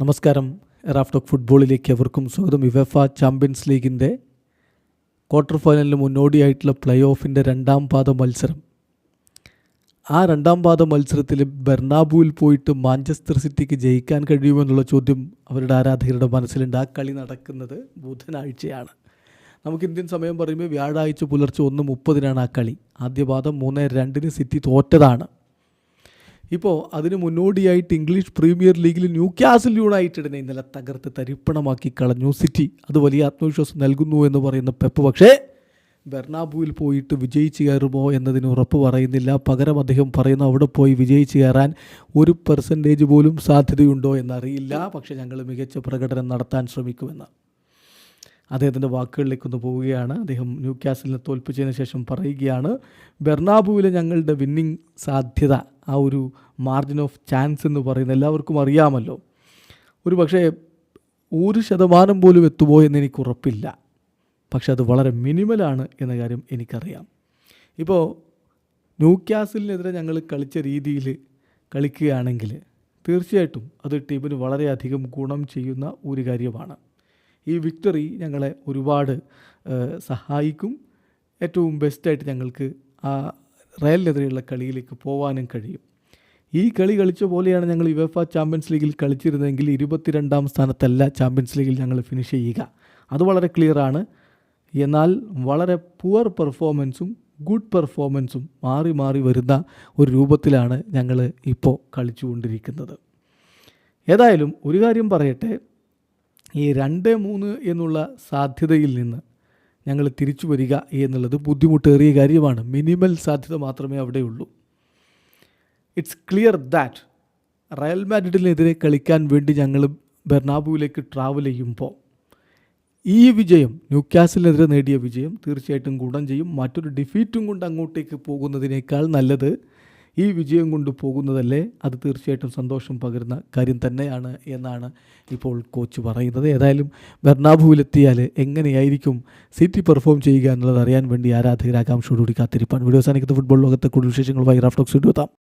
നമസ്കാരം. എറാഫ്റ്റോക് ഫുട്ബോളിലേക്ക് എവർക്കും സ്വാഗതം. യുവഫ ചാമ്പ്യൻസ് ലീഗിന്റെ ക്വാർട്ടർ ഫൈനലിന് മുന്നോടിയായിട്ടുള്ള പ്ലേ ഓഫിന്റെ രണ്ടാം പാദ മത്സരം. ആ രണ്ടാം പാദ മത്സരത്തിൽ ബെർണാബുവിൽ പോയിട്ട് മാഞ്ചസ്റ്റർ സിറ്റിക്ക് ജയിക്കാൻ കഴിയുമെന്നുള്ള ചോദ്യം അവരുടെ ആരാധകരുടെ മനസ്സിലുണ്ട്. ആ കളി നടക്കുന്നത് ബുധനാഴ്ചയാണ്. നമുക്ക് ഇന്ത്യൻ സമയം പറയുമ്പോൾ വ്യാഴാഴ്ച പുലർച്ചെ ഒന്ന് മുപ്പതിനാണ് ആ കളി. ആദ്യ പാദം മൂന്ന് രണ്ടിന് സിറ്റി തോറ്റതാണ്. ഇപ്പോൾ അതിന് മുന്നോടിയായിട്ട് ഇംഗ്ലീഷ് പ്രീമിയർ ലീഗിൽ ന്യൂ ക്യാസിൽ യുണൈറ്റഡിനെ ഇന്നലെ തകർത്ത് തരിപ്പണമാക്കി കളഞ്ഞു. സിറ്റി അത് വലിയ ആത്മവിശ്വാസം നൽകുന്നു എന്ന് പറയുന്ന പെപ്പ്. പക്ഷേ ബെർണാബുവിൽ പോയിട്ട് വിജയിച്ചു കയറുമോ എന്നതിന് ഉറപ്പ് പറയുന്നില്ല. പകരം അദ്ദേഹം പറയുന്നു അവിടെ പോയി വിജയിച്ചു കയറാൻ ഒരു പെർസെന്റേജ് പോലും സാധ്യതയുണ്ടോ എന്നറിയില്ല. പക്ഷേ ഞങ്ങൾ മികച്ച പ്രകടനം നടത്താൻ ശ്രമിക്കുമെന്ന്. അദ്ദേഹത്തിന്റെ വാക്കുകളിലേക്കൊന്ന് പോവുകയാണ്. അദ്ദേഹം ന്യൂ ക്യാസിലിനെ തോൽപ്പിച്ചതിന് ശേഷം പറയുകയാണ് ബെർണാബുവിലെ ഞങ്ങളുടെ വിന്നിംഗ് സാധ്യത ആ ഒരു മാർജിൻ ഓഫ് ചാൻസ് എന്ന് പറയുന്നത് എല്ലാവർക്കും അറിയാമല്ലോ. ഒരു പക്ഷേ ഒരു ശതമാനം പോലും എത്തുമോ എന്ന് എനിക്ക് ഉറപ്പില്ല. പക്ഷെ അത് വളരെ മിനിമലാണ് എന്ന കാര്യം എനിക്കറിയാം. ഇപ്പോൾ ന്യൂക്യാസിലിനെതിരെ ഞങ്ങൾ കളിച്ച രീതിയിൽ കളിക്കുകയാണെങ്കിൽ തീർച്ചയായിട്ടും അത് ടീമിന് വളരെയധികം ഗുണം ചെയ്യുന്ന ഒരു കാര്യമാണ്. ഈ വിക്ടറി ഞങ്ങളെ ഒരുപാട് സഹായിക്കും. ഏറ്റവും ബെസ്റ്റായിട്ട് ഞങ്ങൾക്ക് ആ റയലിനെതിരെയുള്ള കളിയിലേക്ക് പോവാനും കഴിയും. ഈ കളി കളിച്ച പോലെയാണ് ഞങ്ങൾ യുവഫ ചാമ്പ്യൻസ് ലീഗിൽ കളിച്ചിരുന്നതെങ്കിൽ ഇരുപത്തിരണ്ടാം സ്ഥാനത്തല്ല ചാമ്പ്യൻസ് ലീഗിൽ ഞങ്ങൾ ഫിനിഷ് ചെയ്യുക. അത് വളരെ ക്ലിയറാണ് എന്നാൽ വളരെ പുവർ പെർഫോമൻസും ഗുഡ് പെർഫോമൻസും മാറി മാറി വരുന്ന ഒരു രൂപത്തിലാണ് ഞങ്ങൾ ഇപ്പോൾ കളിച്ചുകൊണ്ടിരിക്കുന്നത്. ഏതായാലും ഒരു കാര്യം പറയട്ടെ. ഈ രണ്ട് മൂന്ന് എന്നുള്ള സാധ്യതയിൽ നിന്ന് ഞങ്ങൾ തിരിച്ചു വരിക എന്നുള്ളത് ബുദ്ധിമുട്ടേറിയ കാര്യമാണ്. മിനിമൽ സാധ്യത മാത്രമേ അവിടെയുള്ളൂ. ഇറ്റ്സ് ക്ലിയർ ദാറ്റ് റയൽ മാഡ്രിഡിനെതിരെ കളിക്കാൻ വേണ്ടി ഞങ്ങൾ ബെർണാബുവിലേക്ക് ട്രാവൽ ചെയ്യുമ്പോൾ ഈ വിജയം ന്യൂക്കാസിലിനെതിരെ നേടിയ വിജയം തീർച്ചയായിട്ടും ഗുണം ചെയ്യും. മറ്റൊരു ഡിഫീറ്റും കൊണ്ട് അങ്ങോട്ടേക്ക് പോകുന്നതിനേക്കാൾ നല്ലത് ഈ വിജയം കൊണ്ട് പോകുന്നതല്ലേ? അത് തീർച്ചയായിട്ടും സന്തോഷം പകരുന്ന കാര്യം തന്നെയാണ് എന്നാണ് ഇപ്പോൾ കോച്ച് പറയുന്നത്. ഏതായാലും ബെർണാബുവിലെത്തിയാൽ എങ്ങനെയായിരിക്കും സിറ്റി പെർഫോം ചെയ്യുക എന്നുള്ളത് അറിയാൻ വേണ്ടി ആരാധകരാകാംക്ഷയോടുകൂടി കാത്തിരിപ്പാണ് വീഡിയോ സാധിക്കുന്ന ഫുട്ബോൾ ലോകത്തെ കൂടുതൽ വിശേഷങ്ങളുമായി റാഫ്റ്റോക്സ് വീഡിയോ